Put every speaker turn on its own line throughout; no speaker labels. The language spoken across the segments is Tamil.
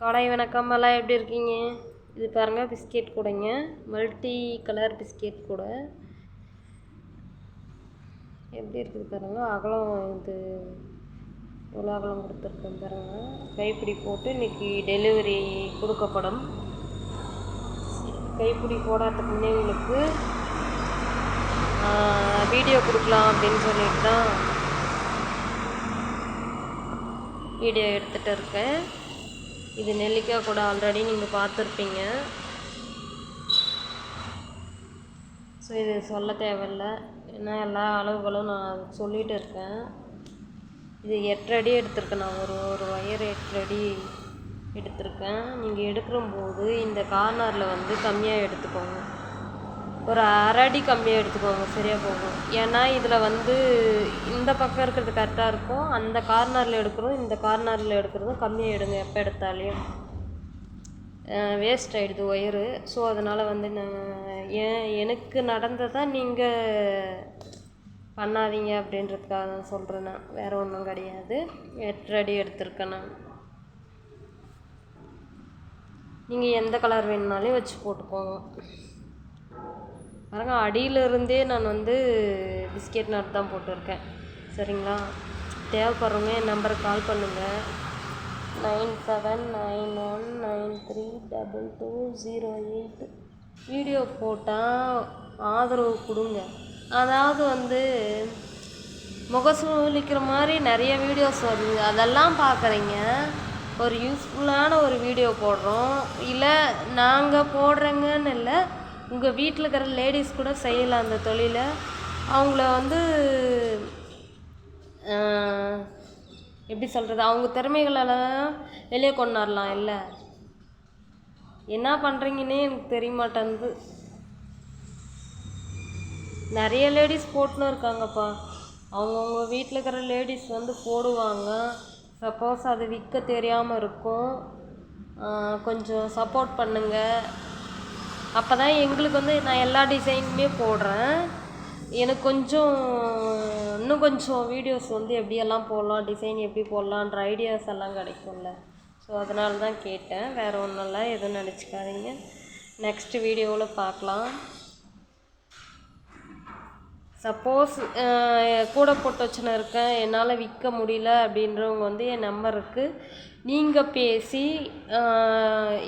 காலை வணக்கம் எல்லாம் எப்படி இருக்கீங்க? இது பாருங்கள் பிஸ்கெட் கூடைங்க. மல்டி கலர் பிஸ்கெட் கூட. எப்படி இருக்குது பாருங்கள் அகலம் இது எவ்வளோ அகலம் கொடுத்துருக்கேன் பாருங்கள் கைப்பிடி போட்டு இன்றைக்கி டெலிவரி கொடுக்கப்படும். கைப்பிடி போடாத நினைவுகளுக்கு வீடியோ கொடுக்கலாம் அப்படின்னு சொல்லிட்டு தான் வீடியோ எடுத்துகிட்டு இருக்கேன். இது நெல்லிக்காய் கூட ஆல்ரெடி நீங்கள் பார்த்துருப்பீங்க. ஸோ இது சொல்ல தேவையில்ல. ஏன்னா எல்லா அளவுகளும் நான் சொல்லிகிட்டு இருக்கேன். இது எட்டடி எடுத்திருக்கேன். நான் ஒரு ஒரு ஒயர் எட்டடி எடுத்திருக்கேன். நீங்கள் எடுக்கும்போது இந்த கார்னரில் வந்து கம்மியாக எடுத்துக்கோங்க. ஒரு அரை அடி கம்மியாக எடுத்துக்கோங்க சரியாக போகும். ஏன்னா இதில் வந்து இந்த பக்கம் இருக்கிறது கரெக்டாக இருக்கும். அந்த கார்னரில் எடுக்கிறதும் இந்த கார்னரில் எடுக்கிறதும் கம்மியாக எடுங்க எப்போ எடுத்தாலையும் வேஸ்ட் ஆகிடுது ஒயரு. ஸோ அதனால் வந்து நான் ஏன் எனக்கு நடந்ததை நீங்கள் பண்ணாதீங்க அப்படின்றதுக்காக தான் சொல்கிறேன் நான். வேறு ஒன்றும் கிடையாது. எட்ரடி எடுத்திருக்கேன் நான். நீங்கள் எந்த கலர் வேணுனாலும் வச்சு போட்டுக்கோங்க. பாருங்க அடியிலிருந்தே நான் வந்து பிஸ்கெட் நட் தான் போட்டிருக்கேன். சரிங்களா? தேவைப்படுறவங்க என் நம்பருக்கு கால் பண்ணுங்கள் nine seven nine one nine three double two zero eight. Video போட்டால் ஆதரவு கொடுங்க. அதாவது வந்து முகசூலிக்கிற மாதிரி நிறைய வீடியோஸ் வருது. அதெல்லாம் பார்க்குறீங்க ஒரு யூஸ்ஃபுல்லான ஒரு வீடியோ போடுறோம். இல்லை நாங்கள் போடுறேங்கன்னு இல்லை உங்கள் வீட்டில் இருக்கிற லேடிஸ் கூட செய்யலாம் அந்த தொழிலை. அவங்கள வந்து எப்படி சொல்கிறது அவங்க திறமைகளெல்லாம் வெளியே கொண்டாடலாம் இல்லை. என்ன பண்ணுறீங்கன்னே எனக்கு தெரிய மாட்டேங்குது நிறைய லேடிஸ் போட்டுன்னு இருக்காங்கப்பா. அவங்கவுங்க வீட்டில் இருக்கிற லேடிஸ் வந்து போடுவாங்க. சப்போஸ் அது விற்க தெரியாமல் இருக்கும். கொஞ்சம் சப்போர்ட் பண்ணுங்கள் அப்போ தான் எங்களுக்கு வந்து நான் எல்லா டிசைனுமே போடுறேன். எனக்கு கொஞ்சம் இன்னும் கொஞ்சம் வீடியோஸ் வந்து எப்படியெல்லாம் போடலாம் டிசைன் எப்படி போடலான்ற ஐடியாஸ் எல்லாம் கிடைக்கும்ல. ஸோ அதனால தான் கேட்டேன். வேறு ஒன்றும் இல்லை. எதுவும் நினச்சிக்காதீங்க. நெக்ஸ்ட் வீடியோவில் பார்க்கலாம். சப்போஸ் கூட போட்டு வச்சுன்னு இருக்கேன். என்னால் விற்க முடியல அப்படின்றவங்க வந்து என் நம்பருக்கு நீங்கள் பேசி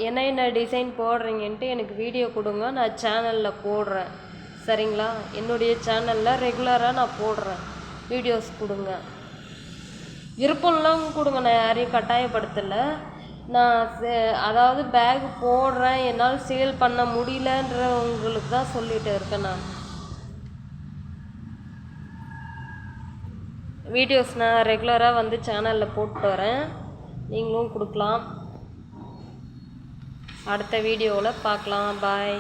என்ன என்ன டிசைன் போடுறீங்கன்ட்டு எனக்கு வீடியோ கொடுங்க. நான் சேனலில் போடுறேன். சரிங்களா? என்னுடைய சேனலில் ரெகுலராக நான் போடுறேன். வீடியோஸ் கொடுங்க. விருப்பம்லாம் கொடுங்க. நான் யாரையும் கட்டாயப்படுத்தலை. நான் அதாவது பேக் போடுறேன். என்னால் சேல் பண்ண முடியலன்றவங்களுக்கு தான் சொல்லிகிட்டு இருக்கேன் நான். வீடியோஸ் நான் ரெகுலராக வந்து சேனலில் போட்டு வரேன். நீங்களும் கொடுக்கலாம். அடுத்த வீடியோவில் பார்க்கலாம் பாய்.